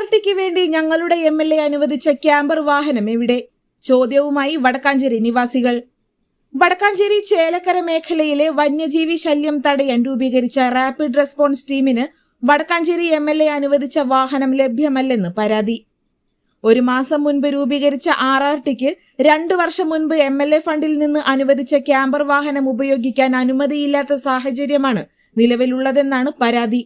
R ടിക്ക് വേണ്ടി ഞങ്ങളുടെ എം എൽ എ അനുവദിച്ച ക്യാമ്പർ വാഹനം എവിടെ? ചോദ്യവുമായി വടക്കാഞ്ചേരി നിവാസികൾ. വടക്കാഞ്ചേരി ചേലക്കര മേഖലയിലെ വന്യജീവി ശല്യം തടയാൻ രൂപീകരിച്ച റാപ്പിഡ് റെസ്പോൺസ് ടീമിന് വടക്കാഞ്ചേരി എം എൽ എ അനുവദിച്ച വാഹനം ലഭ്യമല്ലെന്ന് പരാതി. ഒരു മാസം മുൻപ് രൂപീകരിച്ച ആർ ആർ ടിക്ക് രണ്ടു വർഷം മുൻപ് എം എൽ എ ഫണ്ടിൽ നിന്ന് അനുവദിച്ച ക്യാമ്പർ വാഹനം ഉപയോഗിക്കാൻ അനുമതിയില്ലാത്ത സാഹചര്യമാണ് നിലവിലുള്ളതെന്നാണ് പരാതി.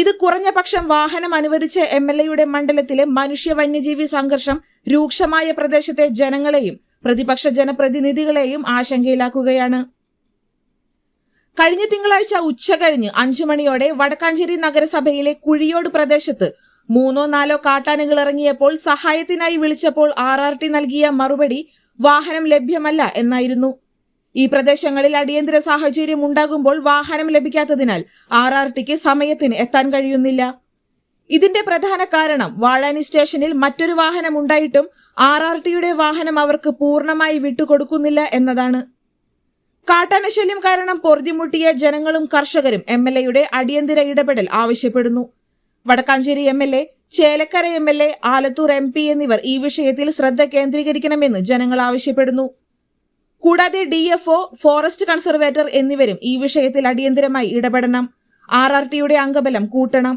ഇത് കുറഞ്ഞ പക്ഷം വാഹനം അനുവദിച്ച എം എൽ എയുടെ മണ്ഡലത്തിലെ മനുഷ്യ വന്യജീവി സംഘർഷം രൂക്ഷമായ പ്രദേശത്തെ ജനങ്ങളെയും പ്രതിപക്ഷ ജനപ്രതിനിധികളെയും ആശങ്കയിലാക്കുകയാണ്. കഴിഞ്ഞ തിങ്കളാഴ്ച ഉച്ചകഴിഞ്ഞ് അഞ്ചു മണിയോടെ വടക്കാഞ്ചേരി നഗരസഭയിലെ കുഴിയോട് പ്രദേശത്ത് മൂന്നോ നാലോ കാട്ടാനകൾ ഇറങ്ങിയപ്പോൾ സഹായത്തിനായി വിളിച്ചപ്പോൾ ആർ ആർ ടി നൽകിയ മറുപടി വാഹനം ലഭ്യമല്ല എന്നായിരുന്നു. ഈ പ്രദേശങ്ങളിൽ അടിയന്തര സാഹചര്യം ഉണ്ടാകുമ്പോൾ വാഹനം ലഭിക്കാത്തതിനാൽ ആർ ആർ ടിക്ക് സമയത്തിന് എത്താൻ കഴിയുന്നില്ല. ഇതിന്റെ പ്രധാന കാരണം വാഴാനി സ്റ്റേഷനിൽ മറ്റൊരു വാഹനം ഉണ്ടായിട്ടും ആർ ആർ ടിയുടെ വാഹനം അവർക്ക് പൂർണമായി വിട്ടുകൊടുക്കുന്നില്ല എന്നതാണ്. കാട്ടാനശല്യം കാരണം പൊറുതിമുട്ടിയ ജനങ്ങളും കർഷകരും എം എൽ എയുടെ അടിയന്തര ഇടപെടൽ ആവശ്യപ്പെടുന്നു. Vadakkanchery M L A Chelakkara M L A Alathur M P എന്നിവർ ഈ വിഷയത്തിൽ ശ്രദ്ധ കേന്ദ്രീകരിക്കണമെന്ന് ജനങ്ങൾ ആവശ്യപ്പെടുന്നു. കൂടാതെ D F O forest conservator എന്നിവരും ഈ വിഷയത്തിൽ അടിയന്തരമായി ഇടപെടണം. ആർ ആർ ടിയുടെ അംഗബലം കൂട്ടണം.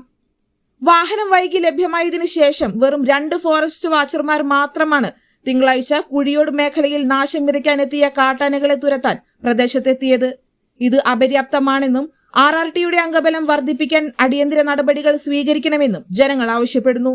വാഹനം വൈകി ലഭ്യമായതിനു ശേഷം വെറും രണ്ട് ഫോറസ്റ്റ് വാച്ചർമാർ മാത്രമാണ് തിങ്കളാഴ്ച കുഴിയോട് മേഖലയിൽ നാശം വിതയ്ക്കാനെത്തിയ കാട്ടാനകളെ തുരത്താൻ പ്രദേശത്തെത്തിയത്. ഇത് അപര്യാപ്തമാണെന്നും ആർ ആർ ടിയുടെ അംഗബലം വർദ്ധിപ്പിക്കാൻ അടിയന്തര നടപടികൾ സ്വീകരിക്കണമെന്നും ജനങ്ങൾ ആവശ്യപ്പെടുന്നു.